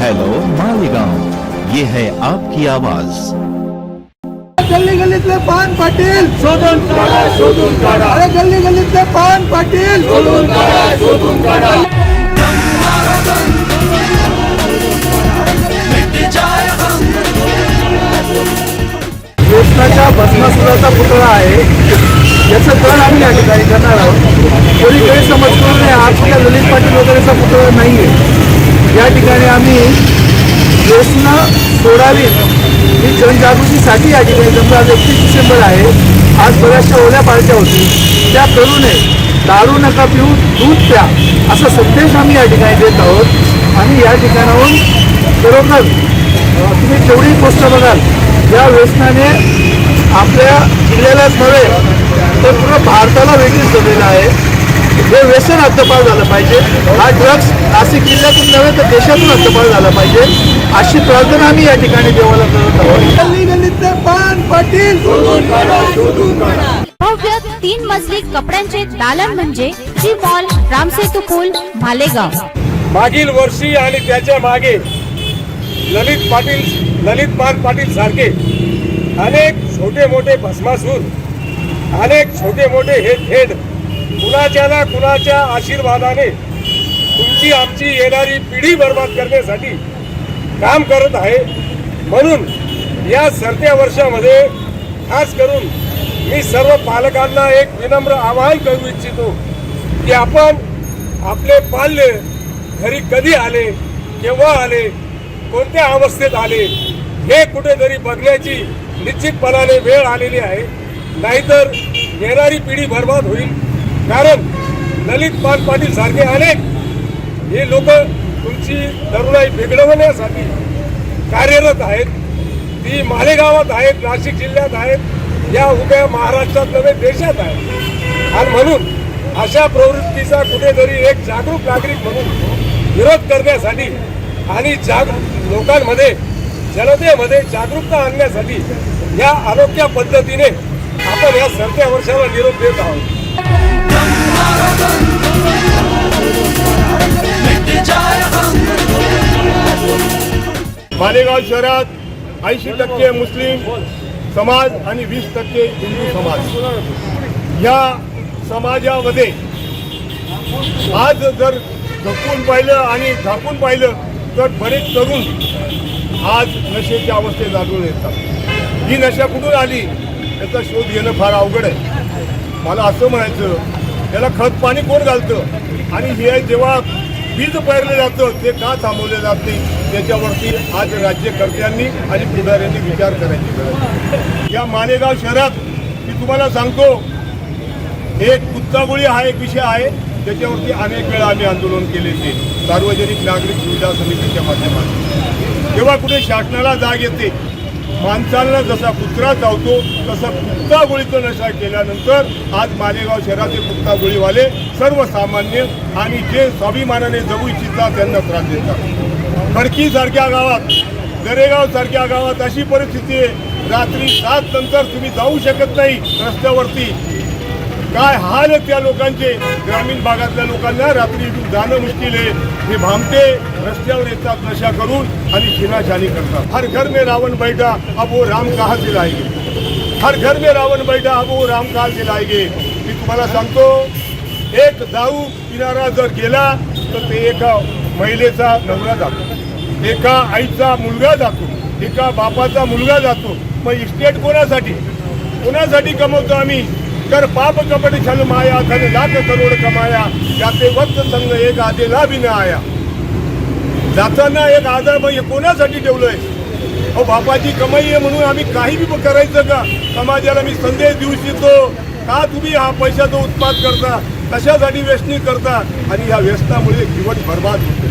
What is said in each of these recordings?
Hello Malegaon ये है आपकी आवाज़। गली गली गल्लीतले पान पाटील। शोधून काढा शोधून काढा अरे गल्ली गल्लीतले पान पाटील। शोधून काढा शोधून काढा कृष्णाच्या भस्मासुराचा पुतळा आहे. याचं दण आम्ही या ठिकाणी करणार आहोत. कोणी गैरसमज करू नये आपल्या ललित पाटील वगैरेचा पुतळा नाही आहे या ठिकाणी आम्ही व्यसनं सोडावी ही जनजागृतीसाठी या ठिकाणी जमलो आज एकतीस डिसेंबर आहे आज बऱ्याचशा ओल्या पार्ट्या होती त्या करू नये दारू नका पिऊ दूध प्या असा संदेश आम्ही या ठिकाणी देत आहोत. आणि या ठिकाणाहून खरोखर तुम्ही जेवढी गोष्ट बघाल या व्यसनाने आपल्या जिल्ह्यालाच नव्हे तर पूर्ण भारताला वेगळीच झालेलं आहे. हे व्यसन हद्दपार झालं पाहिजे. हा ड्रग्स नाशिक जिल्ह्यातून नव्हे तर देशातून हद्दपार झाला पाहिजे. अशी प्रार्थना आम्ही या ठिकाणी देवाला करत आहोत. पान भव्य तीन मजली कपड्यांचे दालन म्हणजे जी मॉल रामसेतू पूल मालेगाव. मागील वर्षी आणि त्याच्यामागे ललित पाटील ललित मान पाटील सारखे अनेक छोटे मोठे भस्मासूर अनेक छोटे मोठे हे थेट कुणाच्या ना कुणाच्या आशीर्वादाने तुमची आमची येणारी पिढी बर्बाद करण्यासाठी काम करत आहे. म्हणून या सरत्या वर्षामध्ये खास करून मी सर्व पालकांना एक विनम्र आवाहन करू इच्छितो की आपण आपले पाल्य घरी कधी आले केव्हा आले कोणत्या अवस्थेत आले हे कुठेतरी बघण्याची निश्चितपणाने वेळ आलेली आहे. नाहीतर येणारी पिढी बर्बाद होईल. कारण ललित पाल पाटील सारखे अनेक हे लोक तुमची तरुणाई बिघडवण्यासाठी कार्यरत आहेत. ती मालेगावात आहेत नाशिक जिल्ह्यात आहेत या उभ्या महाराष्ट्रात नव्हे देशात आहेत. आणि म्हणून अशा प्रवृत्तीचा कुठेतरी एक जागरूक नागरिक म्हणून विरोध करण्यासाठी आणि जाग लोकांमध्ये जनतेमध्ये जागरूकता आणण्यासाठी या अनोख्या पद्धतीने आपण या सरत्या वर्षाला निरोप देत आहोत. मालेगाव शहरात ऐंशी टक्के मुस्लिम समाज आणि वीस टक्के हिंदू समाज. या समाजामध्ये आज जर झपून पाहिलं आणि झाकून पाहिलं तर बरेच तरुण आज नशेच्या अवस्थेत आढळून येतात. ही नशा कुठून आली? याचा शोध घेणं फार अवघड आहे. मला असं म्हणायचं याला खत पाणी कोण घालतं? आणि हे जेव्हा बीज पेरलं जातं ते का थांबवले जात नाही? त्याच्यावरती आज राज्यकर्त्यांनी आणि पुढाऱ्यांनी विचार करायची गरज या मालेगाव शहरात मी तुम्हाला सांगतो एक कुत्तागुळी हा एक विषय आहे. त्याच्यावरती अनेक वेळा आम्ही आंदोलन केले ते सार्वजनिक नागरिक सुविधा समितीच्या माध्यमातून. जेव्हा कुठे शासनाला जाग येते माणसांना जसा कुत्रा चावतो तसा कुत्ता गोळीचा नशा केल्यानंतर आज मालेगाव शहरातील कुत्ता गोळीवाले सर्वसामान्य आणि जे स्वाभिमानाने जगू इच्छितात त्यांना त्रास देतात. खडकीसारख्या गावात दरेगावसारख्या गावात अशी परिस्थिती आहे. रात्री सात नंतर तुम्ही जाऊ शकत नाही रस्त्यावरती. काय हाल आहेत त्या लोकांचे? ग्रामीण भागातल्या लोकांना रात्री जाणं मुश्किल आहे. हे भामटे रस्त्यावर येतात नशा करून आणि शिनाशानी करतात. हर घर में रावण बैठा अब वो राम कहा दिलाएंगे हर घर में रावण बैठा अब वो राम कहा दिलाएंगे मी तुम्हाला सांगतो एक दाऊ किनारा जर गेला तर ते एका महिलेचा नवरा जातो. एका आईचा मुलगा जातो. एका बापाचा मुलगा जातो. मग इस्टेट कोणासाठी? कोणासाठी कमवतो आम्ही? कर पाप कपट छल माया धन लाख करोड कमाया त्याचे वक्त संग एक आदेला बी न आया. जाताना एक आधार म्हणजे कोणासाठी ठेवलंय? अहो बापाची कमाई आहे म्हणून आम्ही काही बी करायचं का? समाजाला मी संदेश देऊ इच्छितो. का तुम्ही हा पैशाचा उत्पाद करता? कशासाठी व्यसनी करता? आणि या व्यसनामुळे जीवन बर्बाद होते.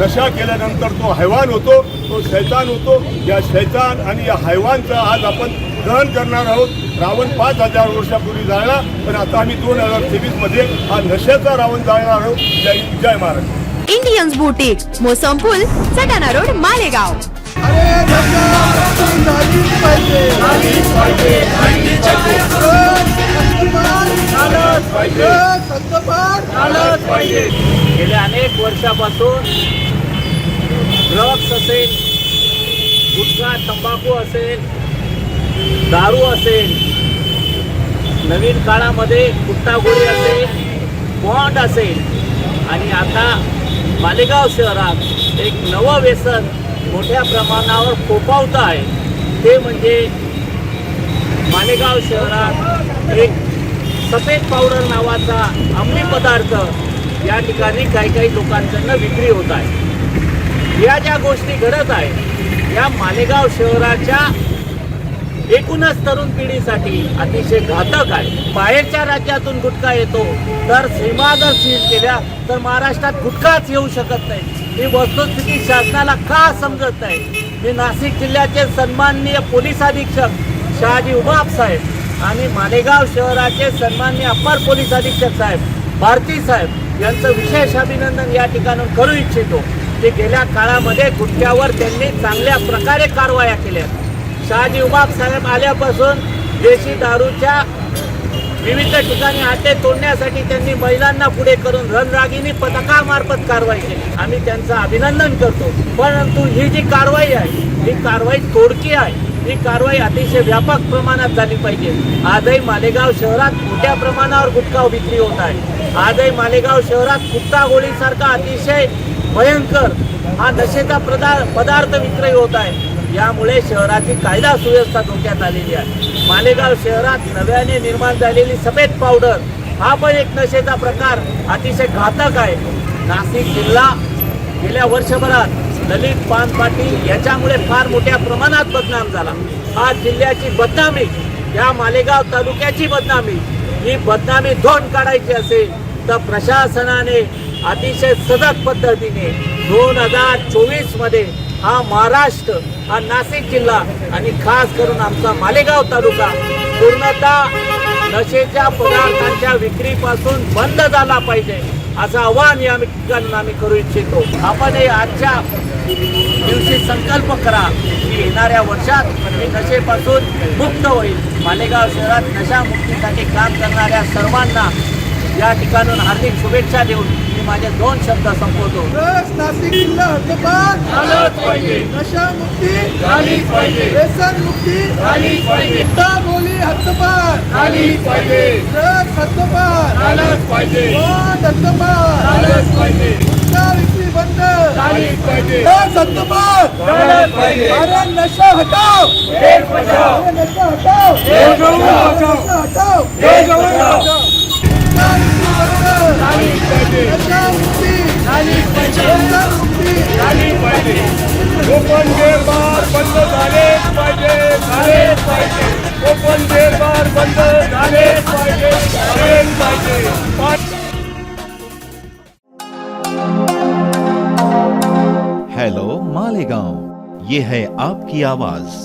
नशा केल्यानंतर तो हैवान होतो तो शैतान होतो. या शैतान आणि या हैवानचा आज आपण दहन करणार आहोत. रावण पाच हजार वर्षापूर्वी जाळला पण आता आम्ही दोन हजार तेवीसमध्ये हा नशेचा रावण जाळणार आहोत. जय जय Maharaj Indians boutique Mosampul Satana road Malegaon. गेल्या अनेक वर्षापासून ड्रग्स असेल गुटखा तंबाखू असेल दारू असेल नवीन काळामध्ये गुट्टागोळी असेल बॉन्ड असेल. आणि आता मालेगाव शहरात एक नवं व्यसन मोठ्या प्रमाणावर फोपावत आहे. ते म्हणजे मालेगाव शहरात एक सफेद पावडर नावाचा अंमली पदार्थ या ठिकाणी काही काही लोकांकडनं विक्री होत आहे. या ज्या गोष्टी घडत आहे या मालेगाव शहराच्या एकूणच तरुण पिढीसाठी अतिशय घातक आहे. बाहेरच्या राज्यातून गुटखा येतो तर सीमा जर सील केल्या तर महाराष्ट्रात गुटखाच येऊ शकत नाही. ही वस्तुस्थिती शासनाला का समजत नाही? मी नाशिक जिल्ह्याचे सन्माननीय पोलीस अधीक्षक शहाजी उमाप साहेब आणि मालेगाव शहराचे सन्माननीय अप्पर पोलीस अधीक्षक साहेब भारती साहेब यांचं विशेष अभिनंदन या ठिकाणून करू इच्छितो. की गेल्या काळामध्ये गुटख्यावर त्यांनी चांगल्या प्रकारे कारवाया केल्या. शहाजी उबाब साहेब आल्यापासून देशी दारूच्या विविध ठिकाणी हाते तोडण्यासाठी त्यांनी महिलांना पुढे करून रणरागिनी पथकामार्फत कारवाई केली. आम्ही त्यांचं अभिनंदन करतो. परंतु ही जी कारवाई आहे ही कारवाई तोडकी आहे. ही कारवाई अतिशय व्यापक प्रमाणात झाली पाहिजे. आजही मालेगाव शहरात मोठ्या प्रमाणावर गुटखा विक्री होत आहे. आजही मालेगाव शहरात कुत्ता गोळीसारखा अतिशय भयंकर हा नशेचा पदार्थ पदार्थ विक्रय होत आहे. यामुळे शहराची कायदा सुव्यवस्था धोक्यात आलेली आहे. मालेगाव शहरात नव्याने निर्माण झालेली सफेद पावडर हा पण एक नशेचा प्रकार अतिशय घातक आहे. नाशिक जिल्हा गेल्या वर्षभरात ललित पान पाटील याच्यामुळे फार मोठ्या प्रमाणात बदनाम झाला. हा जिल्ह्याची बदनामी या मालेगाव तालुक्याची बदनामी ही बदनामी धोन काढायची असेल तर प्रशासनाने अतिशय सजग पद्धतीने दोन हजार चोवीसमध्ये हा महाराष्ट्र हा नाशिक जिल्हा आणि खास करून आमचा मालेगाव तालुका पूर्णतः नशेच्या पदार्थांच्या विक्रीपासून बंद झाला पाहिजे असं आव्हान या ठिकाणी आम्ही करू इच्छितो. आपण हे आजच्या दिवशी संकल्प करा की येणाऱ्या वर्षात मी नशेपासून मुक्त होईल. मालेगाव शहरात नशामुक्तीसाठी काम करणाऱ्या सर्वांना या ठिकाणून हार्दिक शुभेच्छा देऊन मी माझे दोन शब्द संपवतो. नाशिक जिल्हा हद्दपार. झालंच पाहिजे. नशा मुक्ती. झालीच पाहिजे. व्यसन मुक्ती. झालीच पाहिजे. बोली हद्दपार. झालीच पाहिजे. ड्रग्स हद्दपार. झालंच पाहिजे. हद्दपार. झालंच पाहिजे. गुटखा विक्री बंद. झालीच पाहिजे. ड्रग्स हद्दपार. झालंच पाहिजे. अरे नशा देश अरे नशा देश हटाओ. देश बचाओ. ओपन गेअर बार बंद झालेच पाहिजे झालेच पाहिजे ओपन गेअर बार बंद झालेच पाहिजे झालेच पाहिजे हेलो मालेगांव ये है आपकी आवाज़